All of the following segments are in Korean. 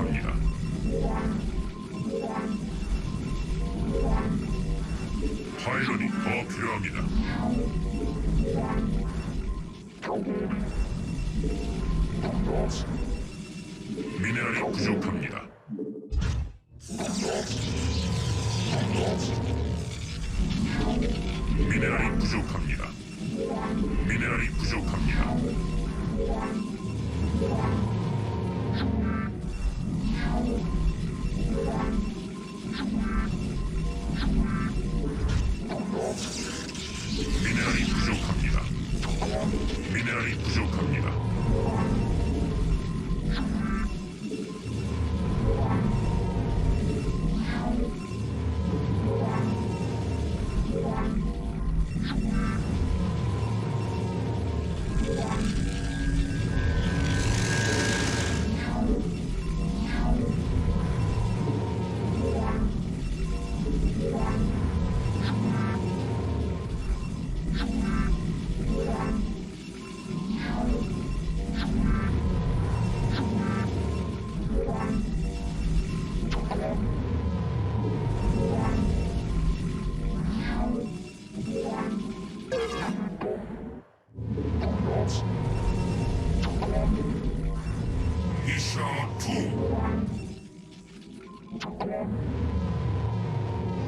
부족합니다. 파일런이 더 필요합니다. 미네랄이 부족합니다.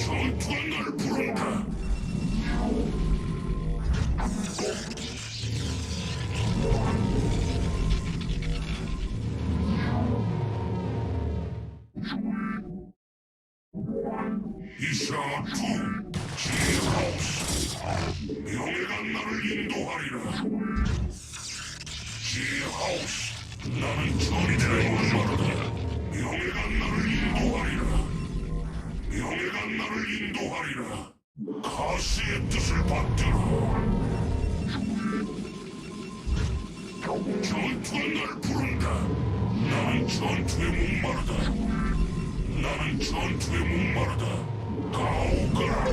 전투가 날 부른다. 미션 투 지하우스 명예가 나는 전투의 원마르다. 명예가 나를 인도하리라. 명예가 나를 인도하리라. 가시의 뜻을 받들어. 전투가 날 부른다. 나는 전투에 목마르다. 나는 전투에 목마르다. 가오가라.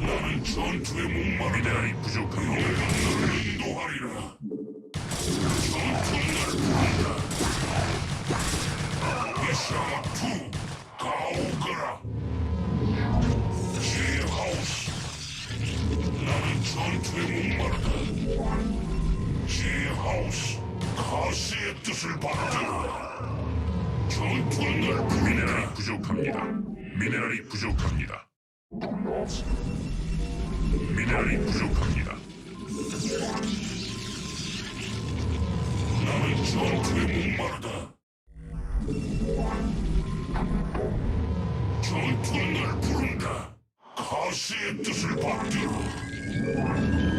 나는 전투에 목마르다. 미네랄이 부족합니다. 명예가 나를 인도하리라. 가스의 뜻을 날 부른다 미네랄이 부족합니다. 미네랄이 부족합니다. 미네랄이 부족합니다. 나는 전투에 목마르다. 전투가 날 부른다. 가시의 뜻을 받들어.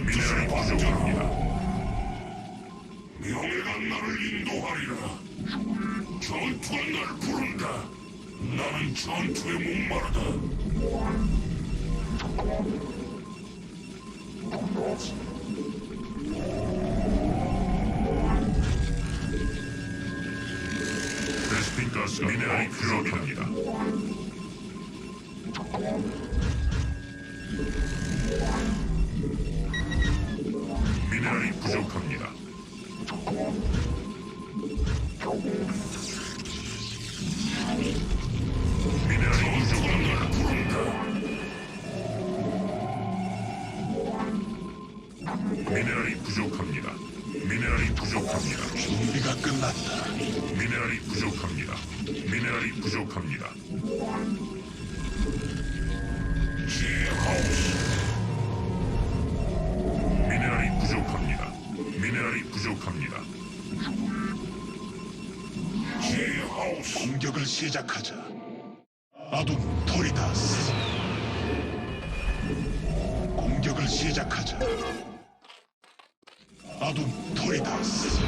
미래를 방정합니다. 명예가 나를 인도하리라. 전투가 나를 부른다. 나는 전투에 목마르다. 베스핀 가스 미네랄이 부족합니다. 공격을 시작하자. 아둠 토리다스. 공격을 시작하자. 아둠 토리다스.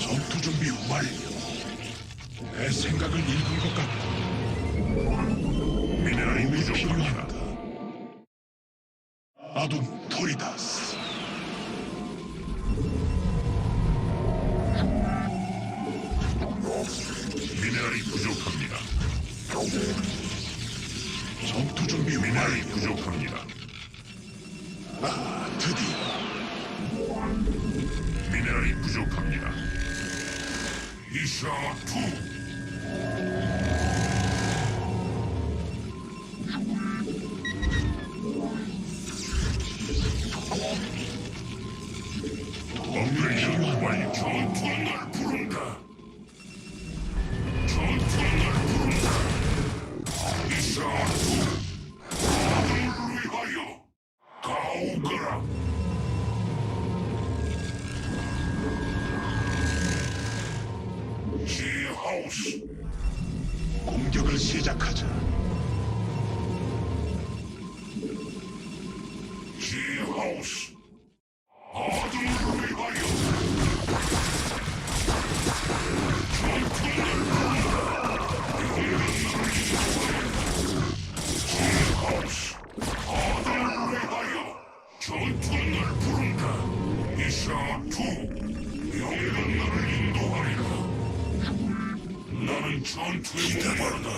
전투 준비 완료. 내 생각을 읽은 것 같다. 미네랄이. 필요하다. 아둠 부족합니다. 아, 드디어 미네랄이 부족합니다. 이샤 2 제하우스 아들을 위하여 제하우스 아들을 위하여 전투가 날 부른다 이샤투 명예가 나를 인도하리라 나는 전투에 목마르다.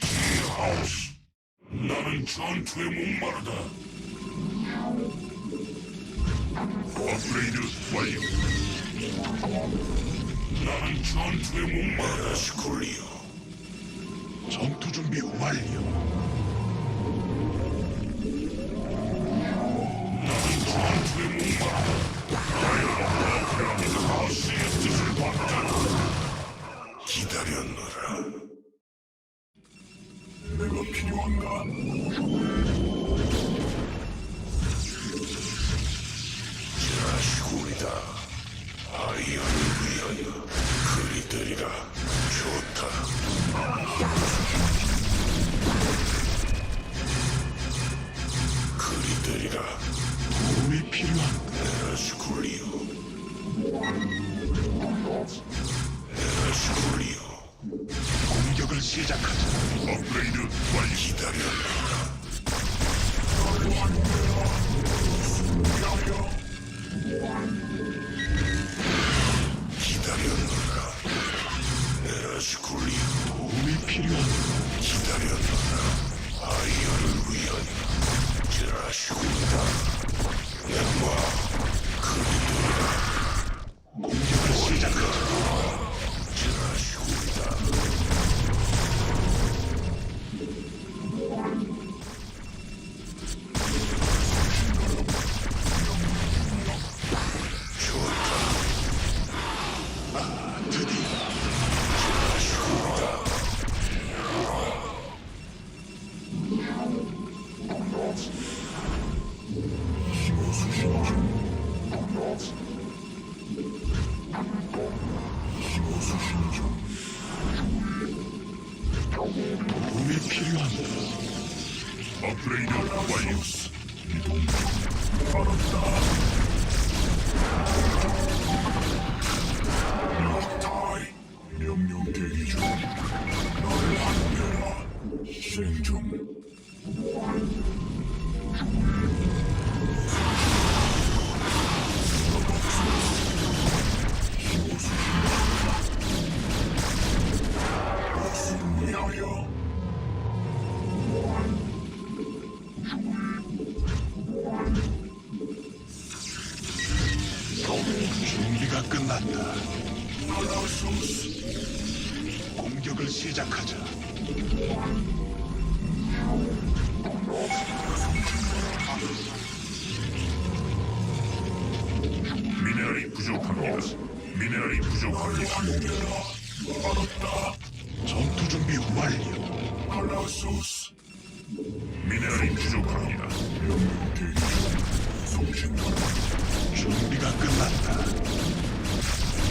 제하우스. 나는 전투에 목마르다 업그레이드 완료. 나는 전투에 목마르다, 스콜리오. 전투 준비 완료. 나는 전투에 목마르다. 필요합니다. 업그레이드 완료. 이동 어렵다. 락타이 명령 대기 중. 나를 환멸라. 생존. 죽음. 공격을 시작하자. 미네랄이 부족합니다. 미네랄이 부족합니다. 전투 준비 완료. 미네랄이 부족합니다. 준비가 끝났다.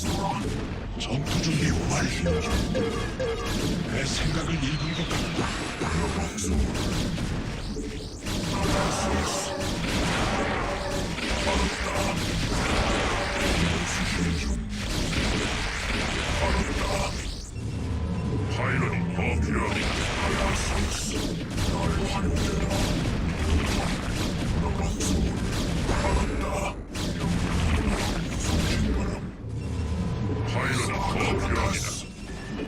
전투 준비 완료. 내 생각을 읽은 것 같다.